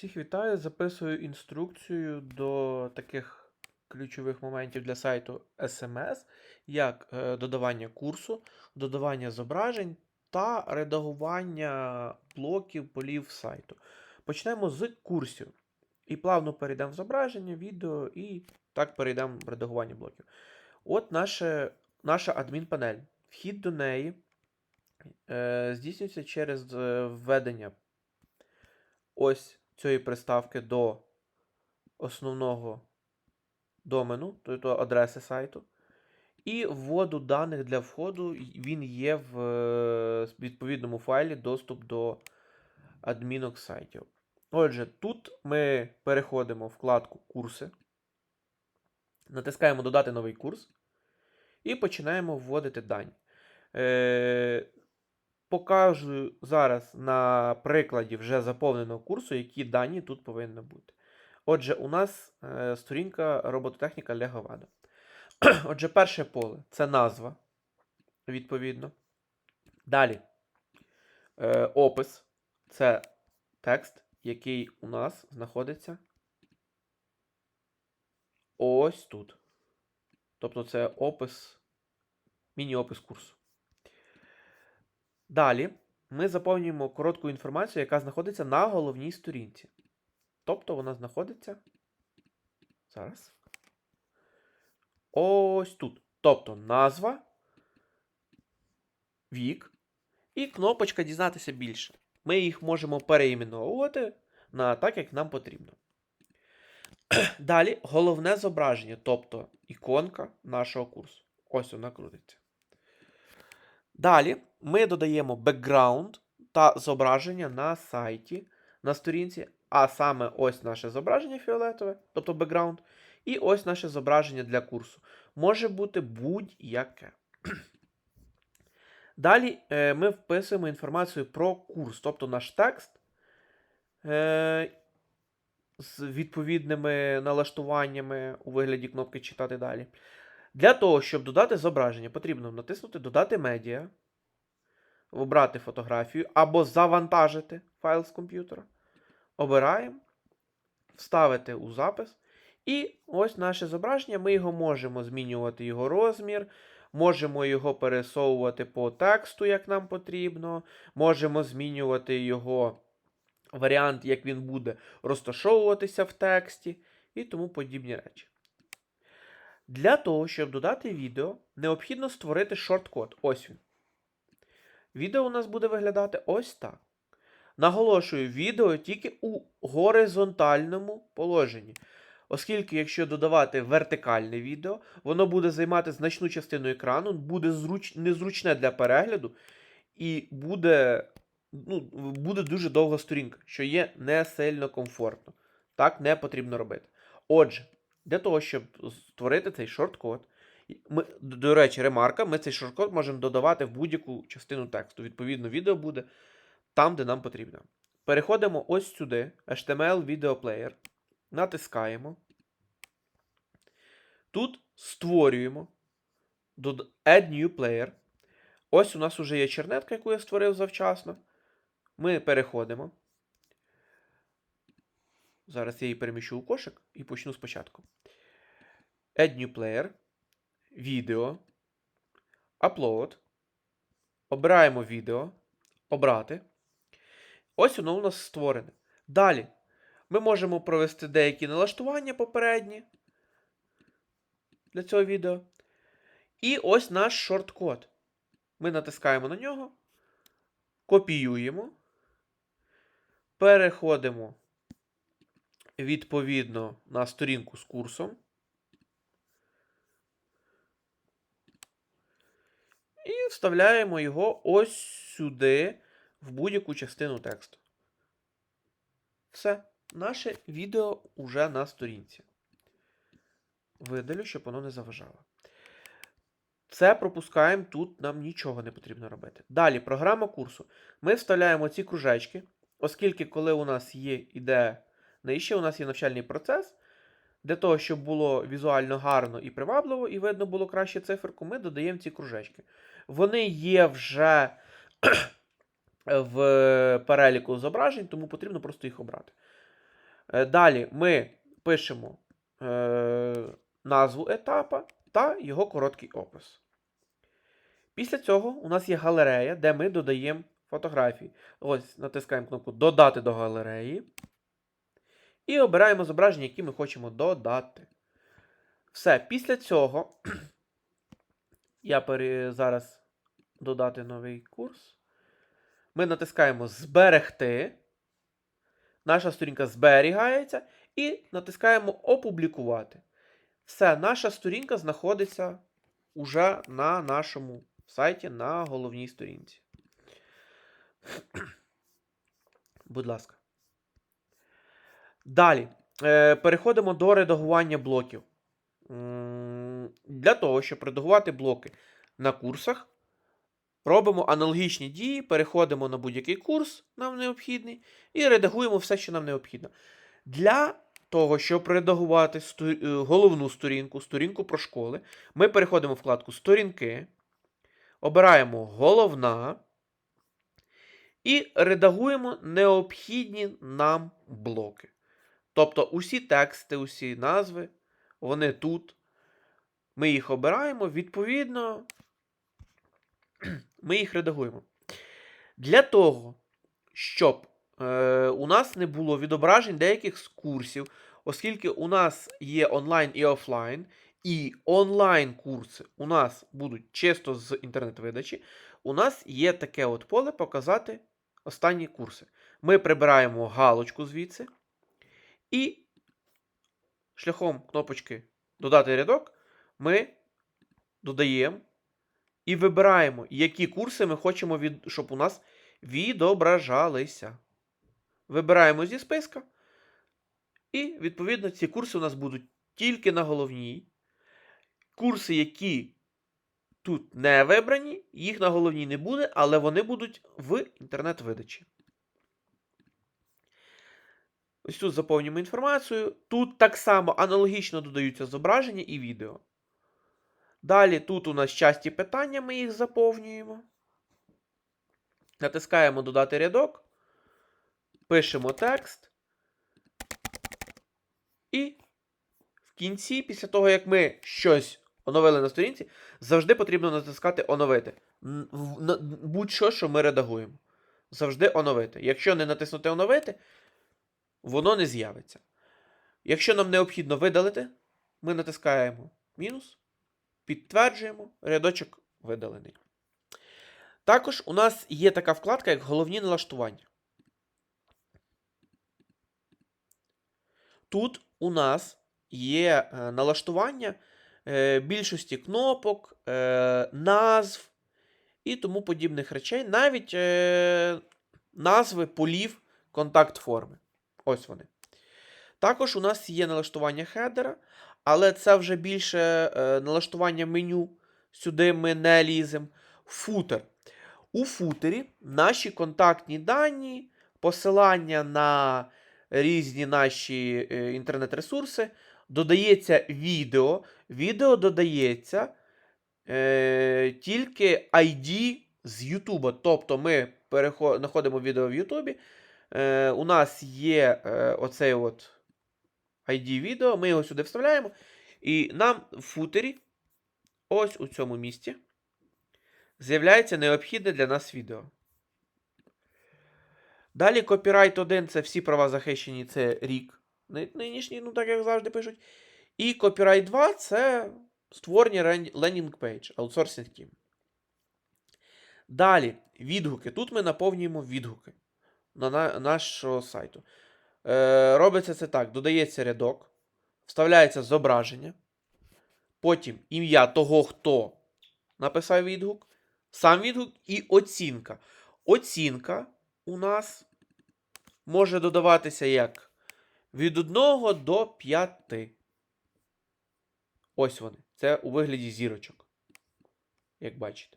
Всіх вітаю, записую інструкцію до таких ключових моментів для сайту SMS, як е, додавання курсу, додавання зображень та редагування блоків полів сайту. Почнемо з курсів. І плавно перейдемо в зображення, відео і так перейдемо в редагування блоків. От наше, наша адмінпанель. Вхід до неї е, здійснюється через е, введення ось цієї приставки до основного домену, тобто адреси сайту. І вводу даних для входу він є в е, відповідному файлі доступ до адмінок сайтів. Отже, тут ми переходимо в вкладку Курси, натискаємо Додати новий курс і починаємо вводити дані. Покажу зараз на прикладі вже заповненого курсу, які дані тут повинні бути. Отже, у нас е, сторінка робототехніка Леговада. Отже, перше поле це назва, відповідно. Далі е, опис це текст, який у нас знаходиться ось тут. Тобто це опис, міні-опис курсу. Далі ми заповнюємо коротку інформацію, яка знаходиться на головній сторінці. Тобто вона знаходиться. Зараз. Ось тут. Тобто назва, вік і кнопочка дізнатися більше. Ми їх можемо переіменовувати на так, як нам потрібно. Далі головне зображення, тобто іконка нашого курсу. Ось вона крутиться. Далі ми додаємо бекграунд та зображення на сайті, на сторінці, а саме ось наше зображення фіолетове, тобто бекграунд, і ось наше зображення для курсу. Може бути будь-яке. Далі е, ми вписуємо інформацію про курс, тобто наш текст е, з відповідними налаштуваннями у вигляді кнопки читати далі. Для того, щоб додати зображення, потрібно натиснути Додати медіа, обрати фотографію або завантажити файл з комп'ютера. Обираємо, вставити у запис. І ось наше зображення. Ми його можемо змінювати його розмір, можемо його пересовувати по тексту, як нам потрібно, можемо змінювати його варіант, як він буде розташовуватися в тексті і тому подібні речі. Для того, щоб додати відео, необхідно створити шорткод. Ось він. Відео у нас буде виглядати ось так. Наголошую, відео тільки у горизонтальному положенні. Оскільки, якщо додавати вертикальне відео, воно буде займати значну частину екрану, буде зруч... незручне для перегляду, і буде, ну, буде дуже довга сторінка, що є не сильно комфортно. Так не потрібно робити. Отже, для того, щоб створити цей шорткод, ми, до речі, ремарка, ми цей шорткод можемо додавати в будь-яку частину тексту. Відповідно, відео буде там, де нам потрібно. Переходимо ось сюди, HTML Player, натискаємо. Тут створюємо Add New Player. Ось у нас вже є чернетка, яку я створив завчасно. Ми переходимо. Зараз я її переміщу у кошик і почну спочатку. Add New Player. Відео. Upload. Обираємо відео. Обрати. Ось воно у нас створене. Далі ми можемо провести деякі налаштування попередні для цього відео. І ось наш шорткод. Ми натискаємо на нього, копіюємо, переходимо відповідно на сторінку з курсом. І вставляємо його ось сюди, в будь-яку частину тексту. Все. Наше відео уже на сторінці. Видалю, щоб воно не заважало. Це пропускаємо, тут нам нічого не потрібно робити. Далі, програма курсу. Ми вставляємо ці кружечки, оскільки, коли у нас є іде нижче, у нас є навчальний процес. Для того, щоб було візуально гарно і привабливо, і видно було краще циферку, ми додаємо ці кружечки. Вони є вже в переліку зображень, тому потрібно просто їх обрати. Е, Далі ми пишемо е, назву етапа та його короткий опис. Після цього у нас є галерея, де ми додаємо фотографії. Ось натискаємо кнопку Додати до галереї. І обираємо зображення, які ми хочемо додати. Все, після цього я зараз додати новий курс. Ми натискаємо Зберегти. Наша сторінка зберігається. І натискаємо Опублікувати. Все, наша сторінка знаходиться уже на нашому сайті на головній сторінці. Будь ласка. Далі. Е, переходимо до редагування блоків. Для того, щоб редагувати блоки на курсах, робимо аналогічні дії, переходимо на будь-який курс, нам необхідний, і редагуємо все, що нам необхідно. Для того, щоб редагувати е, головну сторінку, сторінку про школи, ми переходимо в вкладку Сторінки, обираємо Головна і редагуємо необхідні нам блоки. Тобто усі тексти, усі назви, вони тут. Ми їх обираємо, відповідно, ми їх редагуємо. Для того, щоб е, у нас не було відображень деяких з курсів, оскільки у нас є онлайн і офлайн, і онлайн-курси у нас будуть чисто з інтернет-видачі, у нас є таке от поле показати останні курси. Ми прибираємо галочку звідси. І шляхом кнопочки Додати рядок ми додаємо і вибираємо, які курси ми хочемо, від... щоб у нас відображалися. Вибираємо зі списка. І, відповідно, ці курси у нас будуть тільки на головній. Курси, які тут не вибрані, їх на головній не буде, але вони будуть в інтернет-видачі. Ось тут заповнюємо інформацію. Тут так само аналогічно додаються зображення і відео. Далі тут у нас часті питання, ми їх заповнюємо. Натискаємо Додати рядок. Пишемо текст. І в кінці, після того, як ми щось оновили на сторінці, завжди потрібно натискати Оновити. Будь-що, що ми редагуємо. Завжди оновити. Якщо не натиснути Оновити, воно не з'явиться. Якщо нам необхідно видалити, ми натискаємо мінус, підтверджуємо, рядочок видалений. Також у нас є така вкладка, як головні налаштування. Тут у нас є е, налаштування е, більшості кнопок, е, назв і тому подібних речей, навіть назви полів контакт форми. Ось вони. Також у нас є налаштування хедера, але це вже більше е, налаштування меню. Сюди ми не ліземо. Футер. У футері наші контактні дані, посилання на різні наші е, інтернет-ресурси, додається відео. Відео додається е, тільки ID з YouTube. Тобто ми знаходимо відео в YouTube. Е, у нас є е, оцей от ID відео, ми його сюди вставляємо. І нам в футері, ось у цьому місці, з'являється необхідне для нас відео. Далі копірайт 1 це всі права захищені, це рік. Нинішній, ну так як завжди пишуть. І копірайт 2 це створення лендінг пейдж, аутсорсинг. Далі, відгуки. Тут ми наповнюємо відгуки на, на нашого сайту. Е, робиться це так: додається рядок, вставляється зображення, потім ім'я того, хто написав відгук, сам відгук і оцінка. Оцінка у нас може додаватися як від 1 до 5. Ось вони. Це у вигляді зірочок. Як бачите.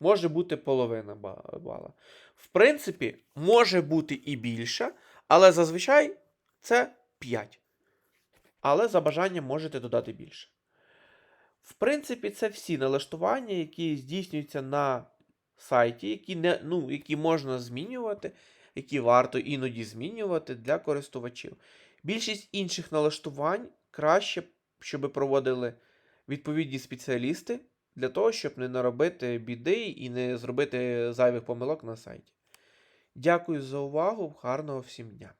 Може бути половина бала. В принципі, може бути і більше, але зазвичай це 5. Але за бажанням можете додати більше. В принципі, це всі налаштування, які здійснюються на сайті, які, не, ну, які можна змінювати, які варто іноді змінювати для користувачів. Більшість інших налаштувань краще, щоб проводили відповідні спеціалісти для того, щоб не наробити біди і не зробити зайвих помилок на сайті. Дякую за увагу, гарного всім дня!